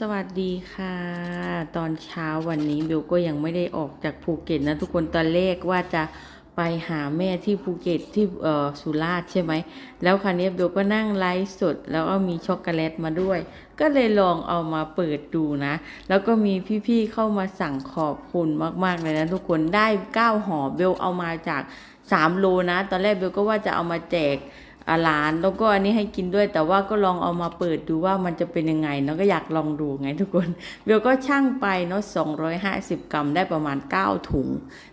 สวัสดีค่ะ ตอนเช้าวันนี้เบลก็ยังไม่ได้ออกจากภูเก็ตนะทุกคนตอนแรกว่าจะไปหาแม่ที่ภูเก็ตที่เอ่อสุราษฎร์ใช่ไหมแล้วคราวนี้เบลก็นั่งไลฟ์สด แล้วก็มีช็อกโกแลตมาด้วย ก็เลยลองเอามาเปิดดูนะ แล้วก็มีพี่ๆเข้ามาสั่งขอบคุณมากๆเลยนะทุกคนได้9ห่อเบลเอามาจาก 3 โลนะ ตอนแรกเบลก็ว่าจะเอามาแจก หลานแล้วก็อันนี้ให้กินด้วย แต่ว่าก็ลองเอามาเปิดดูว่ามันจะเป็นยังไงเนาะก็อยากลองดูไงทุกคนเบลก็ช่างไปเนาะ250 กรัมได้ประมาณ 9 ถุง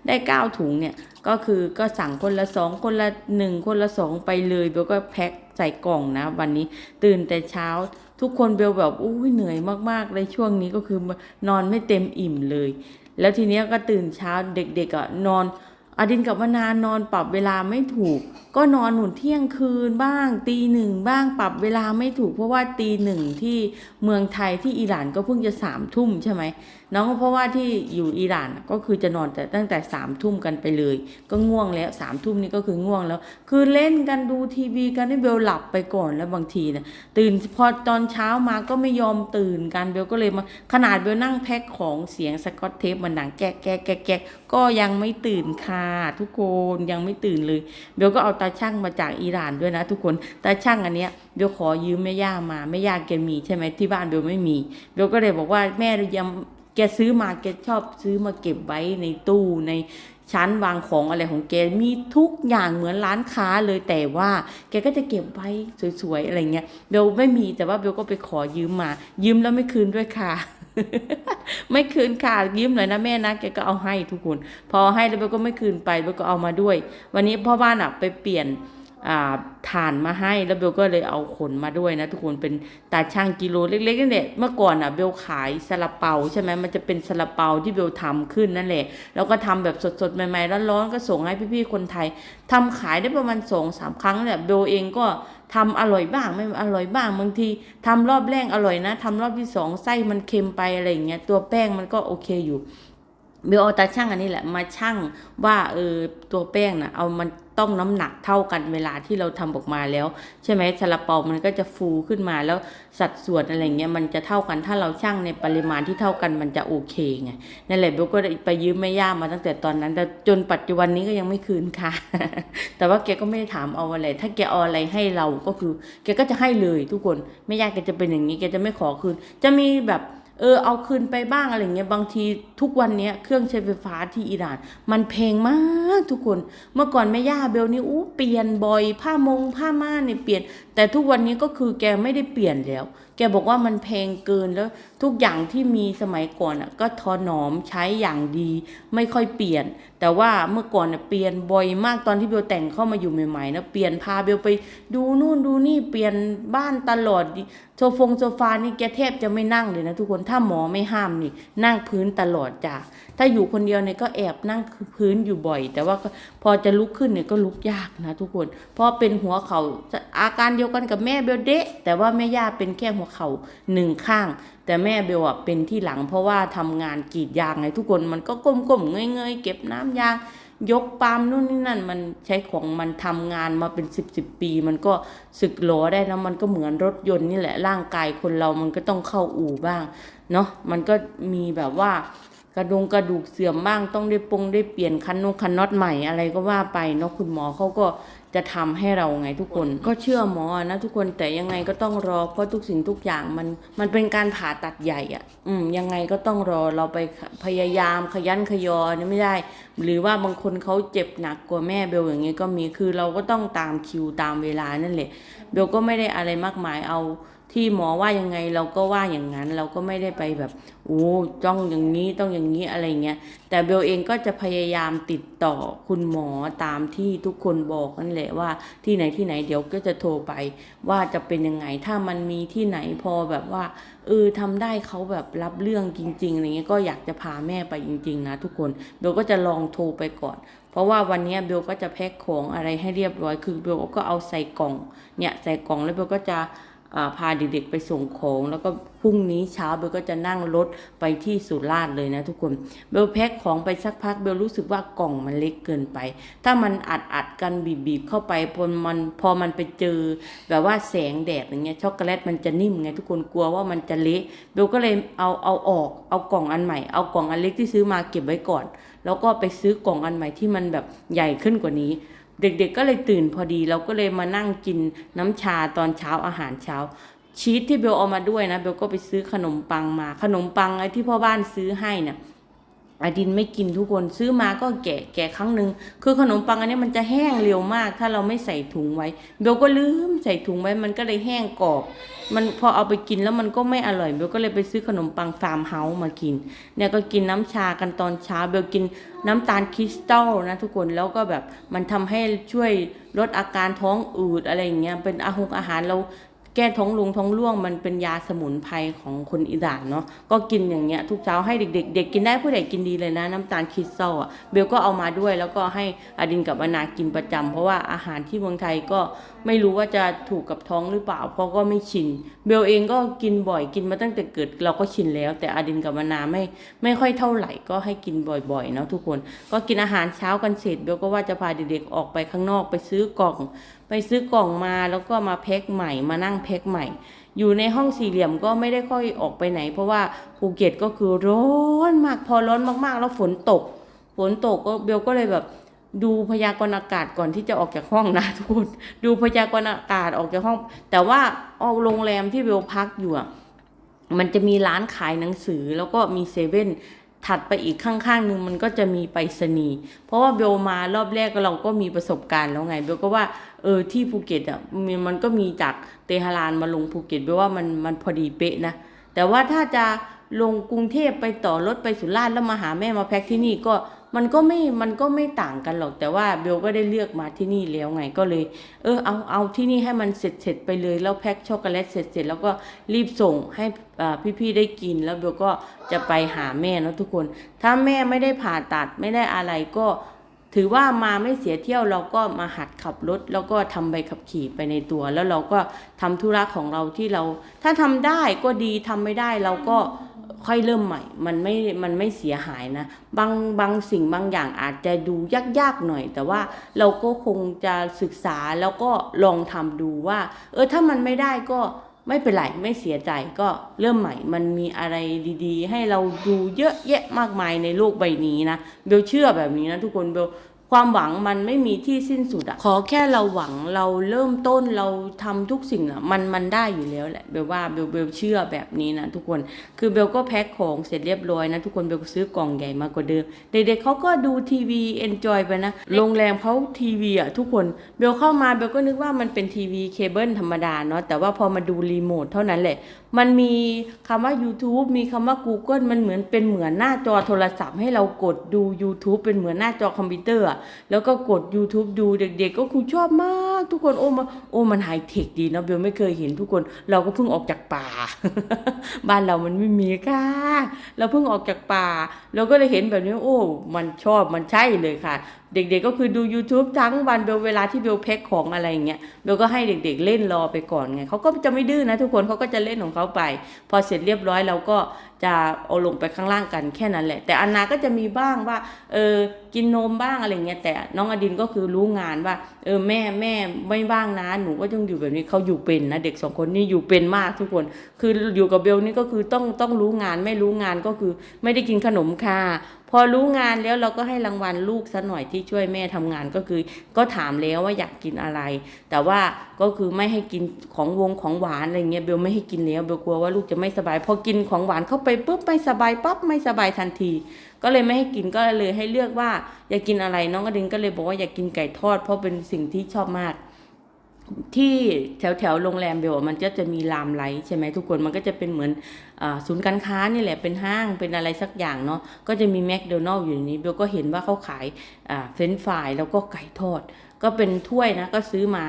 ได้ 9 ถุงเนี่ยก็คือก็สั่งคนละ 2 คนละ 1 คนละ 2 ไปเลยเบลก็แพ็คใส่กล่องนะ วันนี้ตื่นแต่เช้าทุกคนเบลแบบอุ้เหนื่อยมากๆเลยช่วงนี้ก็คือนอนไม่เต็มอิ่มเลย แล้วทีเนี้ยก็ตื่นเช้าเด็กๆอะนอน อดินกับมานานอนปรับเวลาไม่ถูก ก็นอนหนุนเที่ยงคืนบ้าง ตีหนึ่งบ้างปรับเวลาไม่ถูก เพราะว่าตีหนึ่งที่เมืองไทยที่อิหร่านก็เพิ่งจะสามทุ่มใช่ไหมน้องเพราะว่าที่อยู่อิหร่านก็คือจะนอนแต่ตั้งแต่สามทุ่มกันไปเลย ก็ง่วงแล้วสามทุ่มนี่ก็คือง่วงแล้ว คือเล่นกันดูทีวีกันให้เบลหลับไปก่อนแล้วบางทีนี่ยตื่นพอตอนเช้ามาก็ไม่ยอมตื่นกันเบลก็เลยมาขนาดเบลนั่งแพ็คของเสียงสกอตเทปมันดังแก๊กแก๊กแก๊กแก๊ก ก็ยังไม่ตื่นค่ะทุกคนยังไม่ตื่นเลยเบลก็เอาตาช่างมาจากอิหร่านด้วยนะ ทุกคนตาช่างอันเนี้ยเบลขอยืมแม่ย่ามาแม่ย่าแกมีใช่ไหมที่บ้านเบลไม่มีเบลก็เลยบอกว่าแม่ยังแกซื้อมาแกชอบซื้อมาเก็บไว้ในตู้ในชั้นวางของอะไรของแกมีทุกอย่างเหมือนร้านค้าเลยแต่ว่าแกก็จะเก็บไว้สวยๆอะไรเงี้ยเบลไม่มีแต่ว่าเบลก็ไปขอยืมมา ยืมแล้วไม่คืนด้วยค่ะ ไม่คืนค่ะยืมหน่อยนะแม่นะแกก็เอาให้ทุกคน พอให้แล้วเบลก็ไม่คืนไปเบลก็เอามาด้วย วันนี้พ่อบ้านอะไปเปลี่ยนฐานมาให้แล้วเบลก็เลยเอาขนมาด้วยนะทุกคนเป็นตาช่างกิโลเล็กๆนั่นแหละเมื่อก่อนอะเบลขายซาลาเปาใช่ไหมมันจะเป็นซาลาเปาที่เบลทำขึ้นนั่นแหละ แล้วก็ทำแบบสดๆใหม่ๆร้อนๆก็ส่งให้พี่ๆคนไทยทำขายได้ประมาณสองสามครั้งเนี่ยเบลเองก็ ทำอร่อยบ้างไม่อร่อยบ้างบางทีทำรอบแรกอร่อยนะทำรอบที่สองไส้มันเค็มไปอะไรอย่างเงี้ยตัวแป้งมันก็โอเคอยู่ เบลเอาตาช่างอันนี้แหละมาช่างว่าเออตัวแป้งนะเอามันต้องน้ำหนักเท่ากันเวลาที่เราทำออกมาแล้ว ใช่ไหมซาลาเปามันก็จะฟูขึ้นมาแล้วสัดส่วนอะไรเงี้ยมันจะเท่ากันถ้าเราช่างในปริมาณที่เท่ากันมันจะโอเคไงนั่นแหละเบลก็ได้ไปยืมแม่ย่ามาตั้งแต่ตอนนั้น แต่จนปัจจุบันนี้ก็ยังไม่คืนค่ะ แต่ว่าแกก็ไม่ได้ถามเอาอะไร ถ้าแกเอาอะไรให้เราก็คือ แกก็จะให้เลยทุกคนแม่ย่าแกจะเป็นอย่างนี้แกจะไม่ขอคืน จะมีแบบ เออเอาคืนไปบ้างอะไรเงี้ยบางทีทุกวันเนี้ยเครื่องใช้ไฟฟ้าที่อิหร่าน มันแพงมากทุกคน เมื่อก่อนแม่ย่าเบลนี่อู้เปลี่ยนบ่อยผ้ามงผ้าม่านเนี่ยเปลี่ยน แต่ทุกวันนี้ก็คือแกไม่ได้เปลี่ยนแล้ว แกบอกว่ามันแพงเกินแล้วทุกอย่างที่มีสมัยก่อนอะก็ทอหนอมใช้อย่างดี ไม่ค่อยเปลี่ยน แต่ว่าเมื่อก่อนน่ะเปลี่ยนบ่อยมากตอนที่เบลแต่งเข้ามาอยู่ใหม่ๆนะเปลี่ยนพาเบลไปดูนู่นดูนี่เปลี่ยนบ้านตลอดโซฟงโซฟานี่แกแทบจะไม่นั่งเลยนะทุกคนถ้าหมอไม่ห้ามนี่นั่งพื้นตลอดจ้ะ ถ้าอยู่คนเดียวเนี่ยก็แอบนั่งพื้นอยู่บ่อย แต่ว่าพอจะลุกขึ้นเนี่ยก็ลุกยากนะทุกคน เพราะเป็นหัวเขา่าอาการเดียวกันกับแม่เบลเดะแต่ว่าแม่ย่าเป็นแค่หัวเข่าหนึ่งข้าง แต่แม่เบลอะเป็นที่หลัง เพราะว่าทำงานกรีดยางไงทุกคนมันก็ก้มๆเงยๆเก็บน้ำยางยกปาล์มนู่นนี่นั่นมันใช้ของมันทำงานมาเป็นสิบสิบปี มันก็สึกหลอได้นะมันก็เหมือนรถยนต์นี่แหละร่างกายคนเรามันก็ต้องเข้าอู่บ้างเนาะมันก็มีแบบว่า กระดงกระดูกเสื่อมบ้างต้องได้ปงได้เปลี่ยนคันนงคันน็อตใหม่อะไรก็ว่าไปเนาะคุณหมอเขาก็จะทำให้เราไงทุกคน ก็เชื่อหมอนะทุกคนแต่ยังไงก็ต้องรอเพราะทุกสิ่งทุกอย่างมันมันเป็นการผ่าตัดใหญ่อะ่ะ อืมยังไงก็ต้องรอเราไปพยายามขยันขยอนี่ไม่ได้ หรือว่าบางคนเขาเจ็บหนักกว่าแม่เบลอย่างเงี้ยก็มีคือเราก็ต้องตามคิวตามเวลานั่นแหละเบลก็ไม่ได้อะไรมากมายเอา ที่หมอว่ายังไงเราก็ว่าอย่างนั้น เราก็ไม่ได้ไปแบบโอ้จ้องอย่างนี้ต้องอย่างนี้อะไรเงี้ยแต่เบลเองก็จะพยายามติดต่อคุณหมอตามที่ทุกคนบอกนั่นแหละว่าที่ไหนที่ไหนเดี๋ยวก็จะโทรไป ว่าจะเป็นยังไงถ้ามันมีที่ไหนพอแบบว่าเออทำได้เขาแบบรับเรื่องจริงๆอะไรเงี้ยก็อยากจะพาแม่ไปจริง ๆ นะ ทุกคนเบลก็จะลองโทรไปก่อนเพราะว่าวันนี้เบลก็จะแพ็คของอะไรให้เรียบร้อยคือเบลก็เอาใส่กล่องเนี่ยใส่กล่องแล้วเบลก็จะ พาเด็กๆไปส่งของ แล้วก็พรุ่งนี้เช้าเบลก็จะนั่งรถไปที่สุราษฎร์เลยนะทุกคนเบลแพ็คของไปสักพักเบลรู้สึกว่ากล่องมันเล็กเกินไป ถ้ามันอัดอัดๆกันบีบๆเข้าไปพอมันพอมันไปเจอ แบบว่าแสงแดดอย่างเงี้ยช็อกโกแลตมันจะนิ่มไงทุกคนกลัวว่ามันจะเละเบลก็เลยเอาเอาออกเอากล่องอันใหม่เอากล่องอันเล็กที่ซื้อมาเก็บไว้ก่อน แล้วก็ไปซื้อกล่องอันใหม่ที่มันแบบใหญ่ขึ้นกว่านี้ เด็กๆก็เลยตื่นพอดี เราก็เลยมานั่งกินน้ำชาตอนเช้าอาหารเช้า ชีสที่เบลเอามาด้วยนะเบลก็ไปซื้อขนมปังมา ขนมปังไอ้ที่พ่อบ้านซื้อให้เนี่ ยอดินไม่กินทุกคนซื้อมาก็แกะแกะครั้งหนึ่งคือขนมปังอันนี้มันจะแห้งเร็วมาก ถ้าเราไม่ใส่ถุงไว้เบลก็ลืมใส่ถุงไว้มันก็เลยแห้งกรอบ มันพอเอาไปกินแล้วมันก็ไม่อร่อยเบลก็เลยไปซื้อขนมปังฟาร์มเฮาส์มากิน เนี่ยก็กินน้ำชากันตอนเช้าเบลกินน้ำตาลคริสตัลนะทุกคนแล้วก็แบบมันทำให้ช่วยลดอาการท้องอืดอะไรอย่างเงี้ยเป็นอาหงอาหารเรา แก้ท้องลุงท้องร่วงมันเป็นยาสมุนไพรของคนอีสานเนาะก็กินอย่างเงี้ยทุกเช้าให้เด็กๆเด็กกินได้ผู้ใหญ่กินดีเลยนะ น้ำตาลคริสตัลอะเบลก็เอามาด้วยแล้วก็ให้อดินกับอนากินประจำเพราะว่าอาหารที่เมืองไทยก็ไม่รู้ว่าจะถูกกับท้องหรือเปล่า เพราะก็ไม่ชินเบลเองก็กินบ่อยกินมาตั้งแต่เกิดเราก็ชินแล้ว แต่อดินกับอนาไม่ไม่ค่อยเท่าไหร่ก็ให้กินบ่อยๆเนาะทุกคน ก็กินอาหารเช้ากันเสร็จเบลก็ว่าจะพาเด็กๆออกไปข้างนอกไปซื้อกล่อง ไปซื้อกล่องมาแล้วก็มาแพ็คใหม่มานั่งแพ็คใหม่ อยู่ในห้องสี่เหลี่ยมก็ไม่ได้ค่อยออกไปไหน เพราะว่าภูเก็ตก็คือร้อนมากพอร้อนมากๆ แล้วฝนตก ฝนตกก็เบลก็เลยแบบดูพยากรณ์อากาศก่อนที่จะออกจากห้องนะทุกคนดูพยากรณ์อากาศออกจากห้อง แต่ว่าเอาโรงแรมที่เบลพักอยู่มันจะมีร้านขายหนังสือแล้วก็มีเซเว่นถัดไปอีกข้างๆหนึ่งมันก็จะมีไปรษณีย์เพราะว่าเบลมารอบแรกเราก็มีประสบการณ์แล้วไงเบลก็ว่า เออที่ภูเก็ตอะมันก็มีจากเตหะรานมาลงภูเก็ตเบลว่ามันมันพอดีเป๊ะนะ แต่ว่าถ้าจะลงกรุงเทพไปต่อรถไปสุราษฎร์แล้วมาหาแม่มาแพ็คที่นี่ก็มันก็ไม่ มันก็ไม่ต่างกันหรอก แต่ว่าเบลก็ได้เลือกมาที่นี่แล้วไงก็เลย เออ เอา เอาที่นี่ให้มันเสร็จเสร็จไปเลย แล้วแพ็คช็อกโกแลตเสร็จเสร็จแล้วก็รีบส่งให้อ่าพี่ๆได้กิน แล้วเบลก็จะไปหาแม่เนอะทุกคน ถ้าแม่ไม่ได้ผ่าตัดไม่ได้อะไรก็ ถือว่ามาไม่เสียเที่ยวเราก็มาหัดขับรถ แล้วก็ทำใบขับขี่ไปในตัว แล้วเราก็ทำธุระของเราที่เรา ถ้าทำได้ก็ดีทำไม่ได้เราก็ค่อยเริ่มใหม่ มันไม่ มันไม่เสียหายนะ บาง บางสิ่งบางอย่างอาจจะดูยากๆหน่อย แต่ว่าเราก็คงจะศึกษาแล้วก็ลองทำดูว่า เออ ถ้ามันไม่ได้ก็ ไม่เป็นไรไม่เสียใจก็เริ่มใหม่มันมีอะไรดีๆ ให้เราดูเยอะแยะมากมายในโลกใบนี้นะเบลเชื่อแบบนี้นะทุกคนเบล ความหวังมันไม่มีที่สิ้นสุดอะขอแค่เราหวังเราเริ่มต้นเราทำทุกสิ่งอะมันมันได้อยู่แล้วแหละเบลว่าเบลเบลเชื่อแบบนี้นะทุกคนคือเบลก็แพ็คของเสร็จเรียบร้อยนะทุกคนเบลก็ซื้อกล่องใหญ่มากกว่าเดิมเด็กๆเขาก็ดูทีวีเอนจอยไปนะโรงแรมเขาทีวีอะทุกคนเบลเข้ามาเบลก็นึกว่ามันเป็นทีวีเคเบิลธรรมดาเนาะแต่ว่าพอมาดูรีโมทเท่านั้นแหละ มันมีคำว่า YouTube มีคำว่า Google มันเหมือนเป็นเหมือนหน้าจอโทรศัพท์ให้เรากดดู YouTube เป็นเหมือนหน้าจอคอมพิวเตอร์อะแล้วก็กด YouTube ดูเด็ก ๆ ก็คือชอบมาก ทุกคนโอ้มาโอ้มันไฮเทคดีนะเบลไม่เคยเห็นทุกคนเราก็เพิ่งออกจากป่า บ้านเรามันไม่มีค่ะ เราเพิ่งออกจากป่า เราก็เลยเห็นแบบนี้โอ้ มันชอบมันใช่เลยค่ะ เด็กๆก็คือดู YouTube ทั้งวันเบลเวลาที่เบลแพ็คของอะไรอย่างเงี้ยเบลก็ให้เด็กๆเล่นรอไปก่อนไงเขาก็จะไม่ดื้อนะทุกคนเขาก็จะเล่นของเขาไป พอเสร็จเรียบร้อยเราก็จะเอาลงไปข้างล่างกันแค่นั้นแหละ แต่อันนาก็จะมีบ้างว่าเออกินนมบ้างอะไรเงี้ยแต่น้องอดินก็คือรู้งานว่า เออแม่แม่ไม่บ้างนะหนูก็ต้องอยู่แบบนี้เขาอยู่เป็นนะเด็กสองคนนี่อยู่เป็นมากทุกคน คืออยู่กับเบลนี่ก็คือต้องต้องรู้งานไม่รู้งานก็คือไม่ได้กินขนมค่ะ พอรู้งานแล้วเราก็ให้รางวัลลูกซะหน่อยที่ช่วยแม่ทำงานก็คือ ก็ถามแล้วว่าอยากกินอะไร แต่ว่าก็คือไม่ให้กินของวงของหวานอะไรเงี้ยเบลไม่ให้กินแล้วเบลกลัวว่าลูกจะไม่สบาย พอกินของหวานเข้าไปปุ๊บไม่สบายปั๊บไม่สบายทันที ก็เลยไม่ให้กินก็เลยให้เลือกว่าอยากกินอะไรน้องกระดินก็เลยบอกว่าอยากกินไก่ทอด เพราะเป็นสิ่งที่ชอบมาก ที่แถวแถวๆโรงแรมเบลมันก็จะมีลามไลท์ใช่ไหมทุกคนมันก็จะเป็นเหมือนอศูนย์การค้านี่แหละเป็นห้างเป็นอะไรสักอย่างเนาะก็จะมีแมคโดนัลล์อยู่ในนี้เบลก็เห็นว่าเขาขายเฟรนช์ฟรายแล้วก็ไก่ทอด ก็เป็นถ้วยนะก็ซื้อมา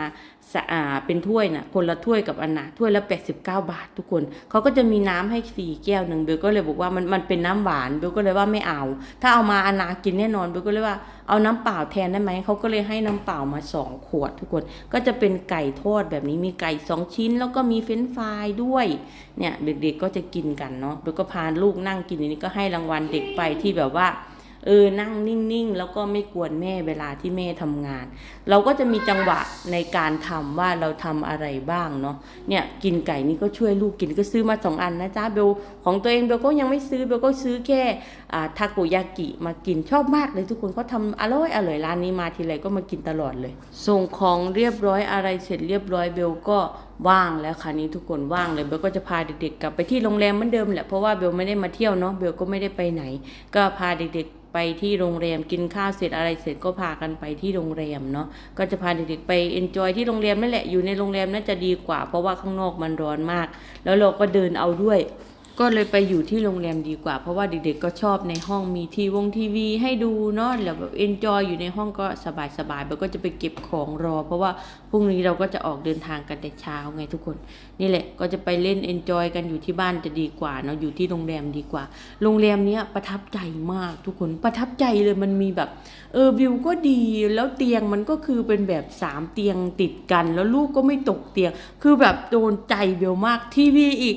สะอาเป็นถ้วยนะคนละถ้วยกับอันนะถ้วยละ89 บาททุกคนเขาก็จะมีน้ำให้ฟรีแก้วหนึ่งเบลก็เลยบอกว่ามันมันเป็นน้ำหวานเบลก็เลยว่าไม่เอา ถ้าเอามาอันนากินแน่นอนเบลก็เลยว่าเอาน้ำเปล่าแทนได้ไหมเขาก็เลยให้น้ำเปล่ามาสองขวดทุกคนก็จะเป็นไก่ทอดแบบนี้มีไก่สองชิ้น แล้วก็มีเฟรนฟรายด้วยเนี่ยเด็กๆก็จะกินกันเนาะเบลก็พาลูกนั่งกินอันนี้ก็ให้รางวัลเด็กไปที่แบบว่า เออนั่งนิ่งๆ แล้วก็ไม่กวนแม่เวลาที่แม่ทำงาน เราก็จะมีจังหวะในการทำว่าเราทำอะไรบ้างเนาะเนี่ยกินไก่นี่ก็ช่วยลูกกินก็ซื้อมาสองอันนะจ๊ะเบลของตัวเองเบลก็ยังไม่ซื้อเบลก็ซื้อแค่ทาโกยากิมากินชอบมากเลยทุกคนเขาทำอร่อยอร่อยร้านนี้มาทีไรก็มากินตลอดเลย ส่งของเรียบร้อยอะไรเสร็จเรียบร้อยเบลก็ ว่างแล้วค่ะนี้ทุกคนว่างเลยเบลก็จะพาเด็กๆกลับไปที่โรงแรมเหมือนเดิมแหละเพราะว่าเบลไม่ได้มาเที่ยวเนาะเบลก็ไม่ได้ไปไหน ก็พาเด็กๆไปที่โรงแรมกินข้าวเสร็จอะไรเสร็จก็พากันไปที่โรงแรมเนาะก็จะพาเด็กๆไปเอนจอยที่โรงแรมนั่นแหละอยู่ในโรงแรมน่าจะดีกว่า เพราะว่าข้างนอกมันร้อนมาก แล้วเราก็เดินเอาด้วย ก็เลยไปอยู่ที่โรงแรมดีกว่า เพราะว่าเด็กๆก็ชอบในห้องมีทีวงทีวีให้ดูเนาะแล้วแบบเอนจอยอยู่ในห้องก็สบายๆแล้วก็จะไปเก็บของรอ เพราะว่าพรุ่งนี้เราก็จะออกเดินทางกันแต่เช้าไงทุกคน นี่แหละก็จะไปเล่นเอนจอยกันอยู่ที่บ้านจะดีกว่าเนาะอยู่ที่โรงแรมดีกว่า โรงแรมเนี้ยประทับใจมากทุกคนประทับใจเลยมันมีแบบเออวิวก็ดีแล้วเตียงมันก็คือเป็นแบบสามเตียงติดกัน แล้วลูกก็ไม่ตกเตียง คือแบบโดนใจเบลมากทีวีอีก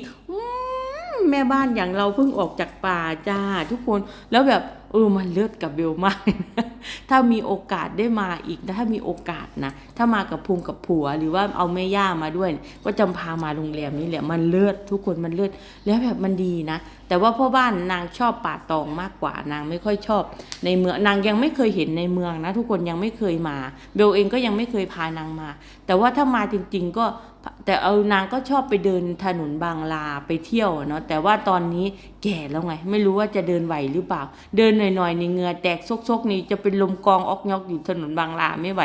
แม่บ้านอย่างเราเพิ่งออกจากป่าจ้าทุกคน แล้วแบบเออมันเลิศกับเบลมาก ถ้ามีโอกาสได้มาอีกถ้ามีโอกาสนะ ถ้ามากับพุงกับผัว หรือว่าเอาแม่ย่ามาด้วย ก็จำพามาโรงแรมนี้แหละมันเลิศทุกคนมันเลิศแล้วแบบมันดีนะ แต่ว่าพ่อบ้านนางชอบป่าตองมากกว่านางไม่ค่อยชอบ ในเมืองนางยังไม่เคยเห็นในเมืองนะ ทุกคนยังไม่เคยมา เบลเองก็ยังไม่เคยพานางมา แต่ว่าถ้ามาจริง ๆ ก็แต่เอานางก็ชอบไปเดินถนนบางลาไปเที่ยวเนาะแต่ว่าตอนนี้ แก่แล้วไง ไม่รู้ว่าจะเดินไหวหรือเปล่า เดินหน่อยๆในเงือแตกซกๆนี่จะเป็นลมกองออกยอกอยู่ถนนบางลาไม่ไหว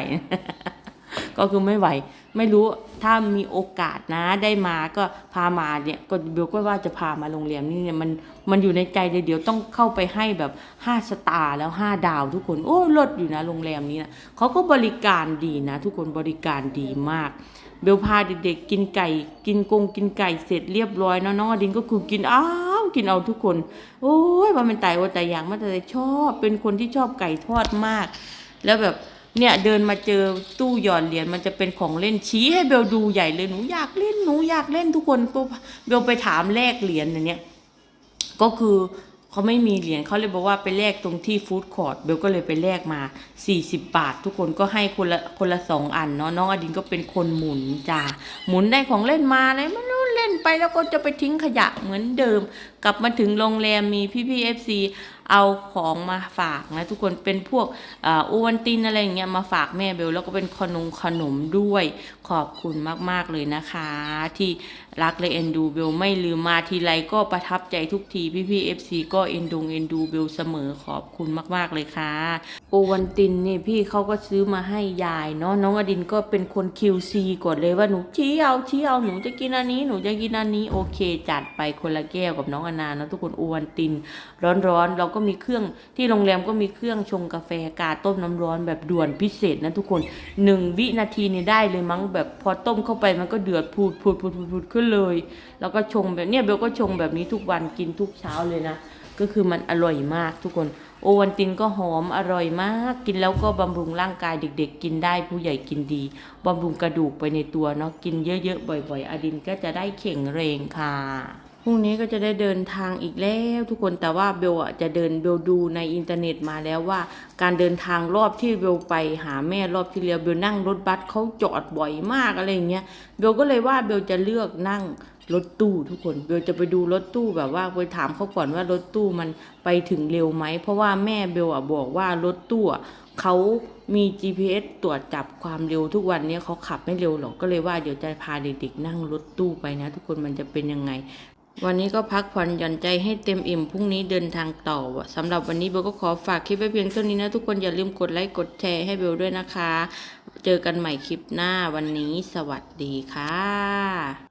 ก็คือไม่ไหว ไม่รู้ถ้ามีโอกาสนะได้มาก็พามาเนี่ยก็เบลก็ว่าจะพามาโรงแรมนี่เนี่ยมันมันอยู่ในใจเลยเดี๋ยวต้องเข้าไปให้แบบ5สตาร์แล้ว5ดาวทุกคนโอ้ลดอยู่นะโรงแรมนี้นะเขาก็บริการดีนะ ทุกคนบริการดีมากเบลพาเด็กๆกินไก่ กินกงกินไก่เสร็จเรียบร้อยเนาะน้องอดินก็คือกินอ้า กินเอาทุกคน โอ้ยว่ามันตายว่าแต่อย่างมันแต่ชอบเป็นคนที่ชอบไก่ทอดมาก แล้วแบบเนี่ยเดินมาเจอตู้หยอดเหรียญมันจะเป็นของเล่นชี้ให้เบลดูใหญ่เลยหนูอยากเล่นหนูอยากเล่นทุกคนปุ๊บเบลไปถามแลกเหรียญอันเนี้ยก็คือเขาไม่มีเหรียญเขาเลยบอกว่าไปแลกตรงที่ฟู้ดคอร์ทเบลก็เลยไปแลกมา 40 บาท ทุกคนก็ให้คนละคนละสองอันเนาะน้องอดินก็เป็นคนหมุนจ้าหมุนได้ของเล่นมาเลยไม่รู้ เล่นไปแล้วก็จะไปทิ้งขยะเหมือนเดิม กลับมาถึงโรงแรมมีพี่พีเอฟซี เอาของมาฝากนะทุกคนเป็นพวกอ่าโอวันตินอะไรอย่างเงี้ยมาฝากแม่เบลแล้วก็เป็นขนมขนมด้วยขอบคุณมากๆเลยนะคะ ที่รักและเอ็นดูเบลไม่ลืมมาทีไรก็ประทับใจทุกทีพี่พี่เอฟซีก็เอ็นดูเอ็นดูเบลเสมอขอบคุณมาก ๆเลยค่ะโอวันตินนี่พี่เขาก็ซื้อมาให้ยายเนาะน้องอดินก็เป็นคน QC ก่อนเลยว่าหนูชี้เอาชี้เอาหนูจะกินอันนี้หนูจะกินอันนี้โอเค จัดไปคนละแก้วกับน้องอนาเนาะทุกคนโอวันตินร้อนๆเราก็็มีเครื่องที่โรงแรมก็มีเครื่องชงกาแฟกาต้มน้ำร้อนแบบด่วนพิเศษนะทุกคนหนึ่งวินาทีนี่ได้เลยมั้งแบบพอต้มเข้าไปมันก็เดือดพูดพูดพูดพูดพูดขึ้นเลย แล้วก็ชงแบบเนี้ยเบลก็ชงแบบนี้ทุกวันกินทุกเช้าเลยนะก็คือมันอร่อยมากทุกคน โอวันตินก็หอมอร่อยมาก กินแล้วก็บำรุงร่างกายเด็ก ๆ กินได้ผู้ใหญ่กินดีบำรุงกระดูกไปในตัวเนาะกินเยอะๆบ่อย ๆ อดินก็จะได้แข็งแรงค่ะ พรุ่งนี้ก็จะได้เดินทางอีกแล้วทุกคนแต่ว่าเบลอะจะเดินเบลดูในอินเทอร์เน็ตมาแล้วว่า การเดินทางรอบที่เบลไปหาแม่รอบที่แล้วเบลนั่งรถบัสเขาจอดบ่อยมากอะไรอย่างเงี้ยเบลก็เลยว่าเบลจะเลือกนั่งรถตู้ทุกคนเบลจะไปดูรถตู้แบบว่าไปถามเขาก่อนว่ารถตู้มันไปถึงเร็วไหมเพราะว่าแม่เบลอะบอกว่ารถตู้เขามี GPS ตรวจจับความเร็วทุกวันนี้เขาขับไม่เร็วหรอกก็เลยว่าเดี๋ยวจะพาเด็กๆนั่งรถตู้ไปนะ ทุกคนมันจะเป็นยังไง วันนี้ก็พักผ่อนหย่อนใจให้เต็มอิ่มพรุ่งนี้เดินทางต่อสำหรับวันนี้เบลก็ขอฝากคลิปไว้เพียงเท่านี้นะ ทุกคนอย่าลืมกดไลค์กดแชร์ให้เบลด้วยนะคะ เจอกันใหม่คลิปหน้าวันนี้สวัสดีค่ะ